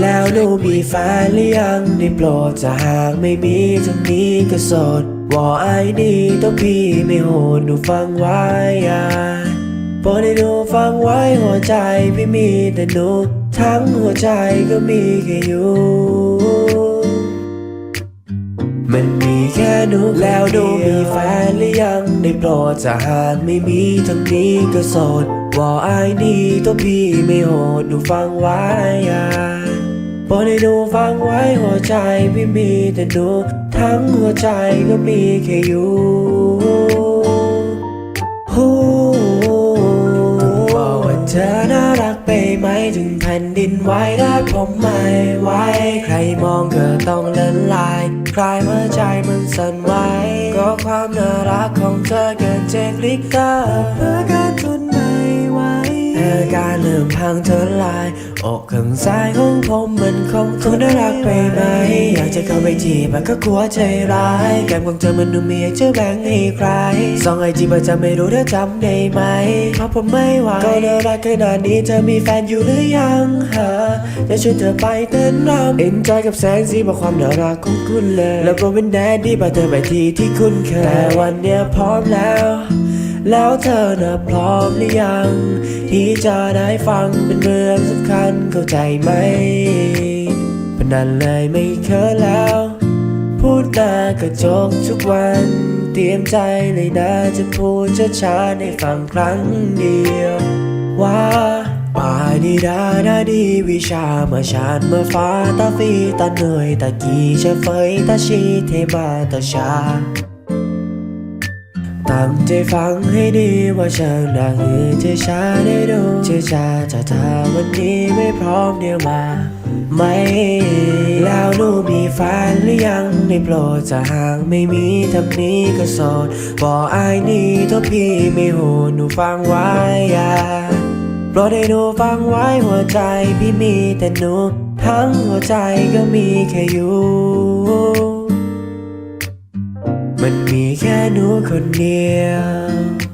แล้วหนูมีแฟนหรือยังได้โปรดจะหากไม่มีทั้งนี้ก็โสดว่าไอ้นี่ต้องพี่ไม่โหดหนูฟังไว้อะโปรดให้หนูฟังไว้หัวใจพี่มีแต่หนู ทั้งหัวใจก็มีแค่อยู่มันมีแค่หนูแล้วหนูมีแฟนหรือยังได้โปรดจะหากไม่มีทั้งนี้ก็โสดว่าไอ้นี่ตัวพี่ไม่โหดหนูฟังไว้ อะโปรดให้หนูฟังไว้หัวใจพี่มีแต่หนู ทั้งหัวใจก็มีแค่อยู่ฮูบอกว่าเธอน่ารักไปไหมถึงแผ่นดินไหวรักผมไม่ไหวใครมองก็ต้องเลินลายใครเมื่อใจมันสั่นไหวก็ความน่ารักของเธอเกินเจกลิกเตอร์เพื่อการทนไม่ไหว อาการเริ่มพังทลาย อกข้างซ้ายของผมมันคงทนน่ารักไปไหม อยากจะเข้าไปจีบมันก็กลัวใจร้าย แก้มของเธอมันดูมีอยากจะแบ่งให้ใครสองไอจีประจำไม่รู้เธอจำได้ไหมเพราะผมไม่ไหวก็น่ารักขนาดนี้เธอมีแฟนอยู่หรือยังฮะจะชวนเธอไปเต้นรำเอ็นจอยกับแสงสีบอกความน่ารักของคุณเลย แล้วก็เป็นแดดดี้พาเธอไปที่ที่คุณเคยแต่วันเนี้ยพร้อมแล้ว แล้วเธอน่ะพร้อมหรือยัง ที่จะได้ฟังเป็นเรื่องสำคัญเข้าใจไหมพนันเลยไม่เคยแล้ว พูดหน้ากระจกทุกวัน เตรียมใจเลยนะจะพูดช้าๆในฟังครั้งเดียว ว่าป่าดีดาดาดีวิชามาชาญมาฟ้าตาฟีตาเหนื่อยตากีเชฟเฟยตาชีเทมาตาชา ตั้งใจฟังให้ดีว่าฉันน่ะคือเธอช้าได้ดูเธอช้าจะถ้าวันนี้ไม่พร้อมเดี๋ยวมาไม่แล้วหนูมีแฟนหรือยังได้โปรดจะห่างไม่มีทำนี้ก็โสดบอกไอ้ายนี่ตัวพี่ไม่โหดหนูฟังไว้อย่าโปรดให้หนูฟังไว้หัวใจพี่มีแต่หนูทั้งหัวใจก็มีแค่อยู่ มันมีแค่หนูคนเดียว